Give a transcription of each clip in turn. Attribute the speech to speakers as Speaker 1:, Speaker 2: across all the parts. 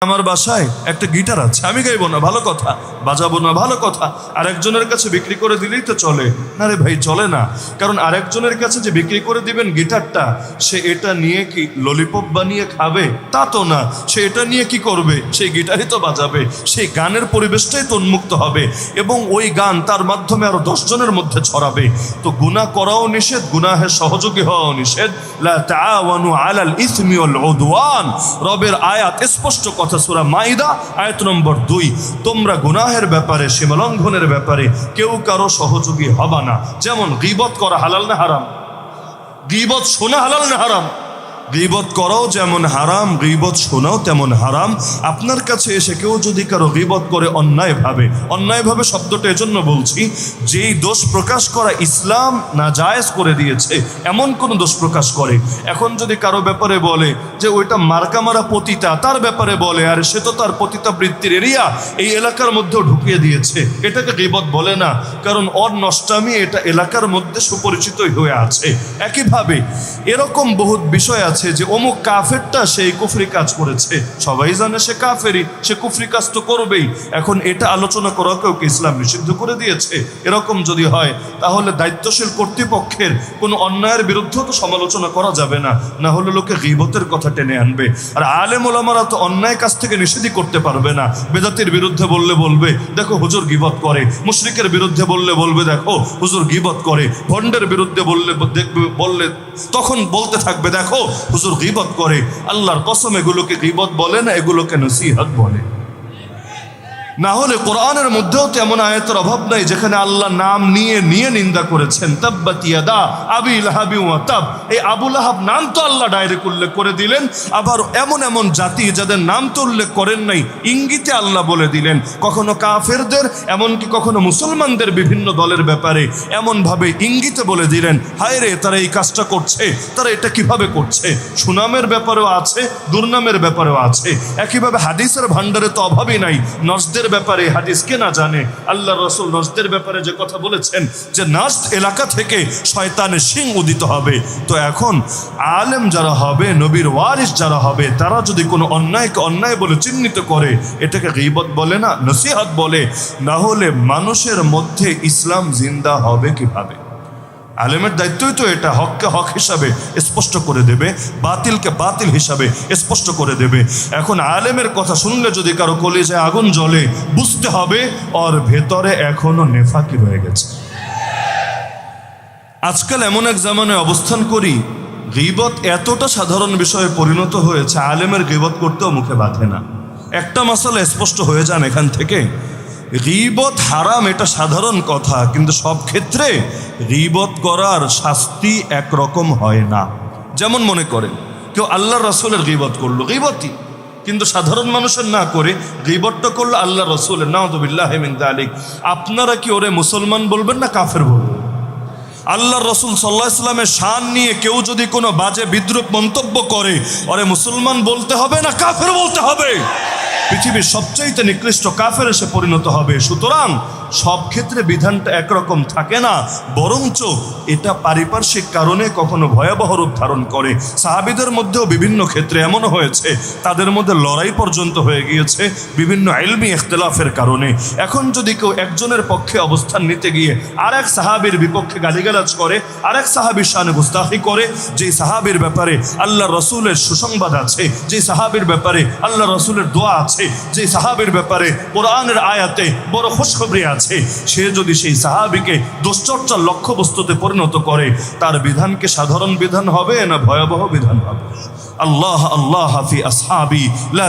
Speaker 1: আমার বাসায় একটা গিটার আছে। আমি গাইবো না, ভালো কথা। বাজাবো না, ভালো কথা। আরেকজনের কাছে বিক্রি করে দিলেই তো চলে। না রে ভাই, চলে না। কারণ আরেকজনের কাছে যে বিক্রি করে দিবেন গিটারটা, সে এটা নিয়ে কি ললিপপ বানিয়ে খাবে? তা তো না। সে এটা নিয়ে কি করবে? সেই গিটারই তো বাজাবে। সেই গানের পরিবেশটাই তো উন্মুক্ত হবে। এবং ওই গান তার মাধ্যমে আরও দশজনের মধ্যে ছড়াবে। তো গুনাহ করাও নিষেধ, গুনাহের সহযোগী হওয়াও নিষেধ। লা রবের আয়াত স্পষ্ট কথা সুরা মাইদা, আয়ত নম্বর দুই। তোমরা গুনাহের ব্যাপারে, সীমালঙ্ঘনের ব্যাপারে কেউ কারও সহযোগী হবা না। যেমন গিবত করা হালাল না হারাম। গিবত শোনা হালাল না হারাম। গিবত করাও যেমন হারাম, গিবত শোনাও তেমন হারাম। আপনার কাছে এসে কেউ যদি কারও গিবত করে অন্যায়ভাবে অন্যায়ভাবে শব্দটা এজন্য বলছি, যেই দোষ প্রকাশ করা ইসলাম না জায়েজ করে দিয়েছে, এমন কোন দোষ প্রকাশ করে। এখন যদি কারও ব্যাপারে বলে যে ওইটা মার্কা মারা পতিতা, তার ব্যাপারে বলে, আর সে তো তার পতিতা বৃত্তির এরিয়া, এই এলাকার মধ্যেও ঢুকিয়ে দিয়েছে। এটাকে গিবত বলে না, কারণ অর নষ্টামি এটা এলাকার মধ্যে সুপরিচিতই হয়ে আছে। একইভাবে এরকম বহুত বিষয় আছে যে অমুক কাফেরটা সেই কুফরি কাজ করেছে। সবাই জানে সে কাফেরই, সে কুফরি কাজ তো করবেই। এখন এটা আলোচনা করাকেও কি ইসলাম নিষিদ্ধ করে দিয়েছে? এরকম যদি হয়, তাহলে দায়িত্বশীল কর্তৃপক্ষের কোনো অন্যায়ের বিরুদ্ধেও তো সমালোচনা করা যাবে না। না হলে লোকে গিবতের কথা টেনে আনবে। আর আলেম ওলামারা তো অন্যায় কাজ থেকে নিষেধই করতে পারবে না। বেদাতির বিরুদ্ধে বললে বলবে, দেখো হুজুর গিবত করে। মুশরিকের বিরুদ্ধে বললে বলবে, দেখো হুজুর গিবত করে। ভণ্ডের বিরুদ্ধে বললে, দেখবে, বললে, তখন বলতে থাকবে, দেখো হুজুর গিবত করে আল্লাহর কসম এগুলোকে গিবত বলে না এগুলোকে নসিহত বলে। না হলে কোরআনের মধ্যেও তেমন আয়াতের অভাব নাই, যেখানে আল্লাহ নাম নিয়ে নিয়ে নিন্দা করেছেন। তাব্বাতিয়াদা আবি লাহাবি ওয়াতাব এই আবুল আহাব নাম তো আল্লাহ ডাইরেক্ট উল্লেখ করে দিলেন, আবার এমন এমন জাতি যাদের নাম তো উল্লেখ করেন নাই, ইঙ্গিতে আল্লাহ বলে দিলেন। কখনো কাফেরদের, এমনকি কখনো মুসলমানদের বিভিন্ন দলের ব্যাপারে এমনভাবে ইঙ্গিতে বলে দিলেন, হায় রে, তারা এই কাজটা করছে, তারা এটা কীভাবে করছে? সুনামের ব্যাপারেও আছে, দুর্নামের ব্যাপারেও আছে। একইভাবে হাদিসের ভান্ডারে তো অভাবই নাই, নজদের ব্যাপারে হাদিস কে না জানে? আল্লাহ রসুল নজদের ব্যাপারে যে কথা বলেছেন, যে নাজ এলাকা থেকে শয়তানের সিং উদিত হবে। তো এখন আলেম যারা হবে, নবীর ওয়ারিস যারা হবে, তারা যদি কোনো অন্যায়কে অন্যায় বলে চিহ্নিত করে, এটাকে গিবত বলে না, নসিহত বলে, না হলে মানুষের মধ্যে ইসলাম জিন্দা হবে কীভাবে? আলেমের দায়িত্বই তো এটা, হককে হক হিসাবে স্পষ্ট করে দেবে, বাতিলকে বাতিল হিসাবে স্পষ্ট করে দেবে। এখন আলেমের কথা শুনলে যদি কারও কলেজে আগুন জ্বলে, বুঝতে হবে ওর ভেতরে এখনও নেফাকি রয়ে গেছে। আজকাল এমন এক জামানায় অবস্থান করি, গিবত এতটা সাধারণ বিষয়ে পরিণত হয়েছে, আলেমের গিবত করতেও মুখে বাঁধে না। একটা মশালা স্পষ্ট হয়ে যান এখান থেকে রিবত হারাম, এটা সাধারণ কথা, কিন্তু সব ক্ষেত্রে রিবত করার শাস্তি একরকম হয় না। যেমন মনে করেন, কেউ আল্লাহ রসুলের গিবত করল গিবতই কিন্তু সাধারণ মানুষের না করে গিবতটা করল আল্লাহ রসুলের। নাহদুবিল্লাহ আলিক আপনারা কি ওরে মুসলমান বলবেন না কাফের বলবেন? আল্লাহ রসুল সাল্লাহ ইসলামের শান নিয়ে কেউ যদি কোনো বাজে বিদ্রুপ মন্তব্য করে, ওরে মুসলমান বলতে হবে না কাফের বলতে হবে? পৃথিবীর সবচাইতে নিকৃষ্ট কাফের এসে পরিণত হবে। সুতরাং সব ক্ষেত্রে বিধানটা একরকম থাকে না। বরঞ্চ এটা পারিপার্শ্বিক কারণে কখনো ভয়াবহ রূপ ধারণ করে। সাহাবিদের মধ্যেও বিভিন্ন ক্ষেত্রে এমনও হয়েছে। তাদের মধ্যে লড়াই পর্যন্ত হয়ে গিয়েছে বিভিন্ন আইলমি ইখতলাফের কারণে। এখন যদি কেউ একজনের পক্ষে অবস্থান নিতে গিয়ে আর এক সাহাবির বিপক্ষে গালিগালাজ করে আর এক সাহাবির শানে গুস্তাফি করে যে সাহাবির ব্যাপারে আল্লাহ রসুলের সুসংবাদ আছে যে সাহাবির ব্যাপারে আল্লাহ রসুলের দোয়া আছে, যেই সাহাবির ব্যাপারে কোরআনের আয়াতে বড় খুশখবরি আছে সে যদি সেই সাহাবিকে দুশ্চর্চার লক্ষ্যবস্তুতে পরিণত করে, তার বিধানকে সাধারণ বিধান হবে না ভয়াবহ বিধান হবে? আল্লাহ আল্লাহ ফি আসহাবি, লা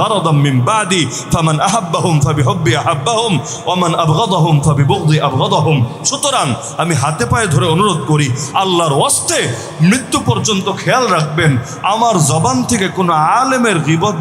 Speaker 1: গারাদাম মিন বাদি, ফামান আহাব্বাহুম ফাবিহুব্বি আহাব্বাহুম, ওমান আবগাদাহুম ফাবিবুগদি আবগাদাহুম। সুতরাং আমি হাতে পায়ে ধরে অনুরোধ করি, আল্লাহর ওয়াস্তে মৃত্যু পর্যন্ত খেয়াল রাখবেন। আমার জবান থেকে কোনো আলেমের গিবত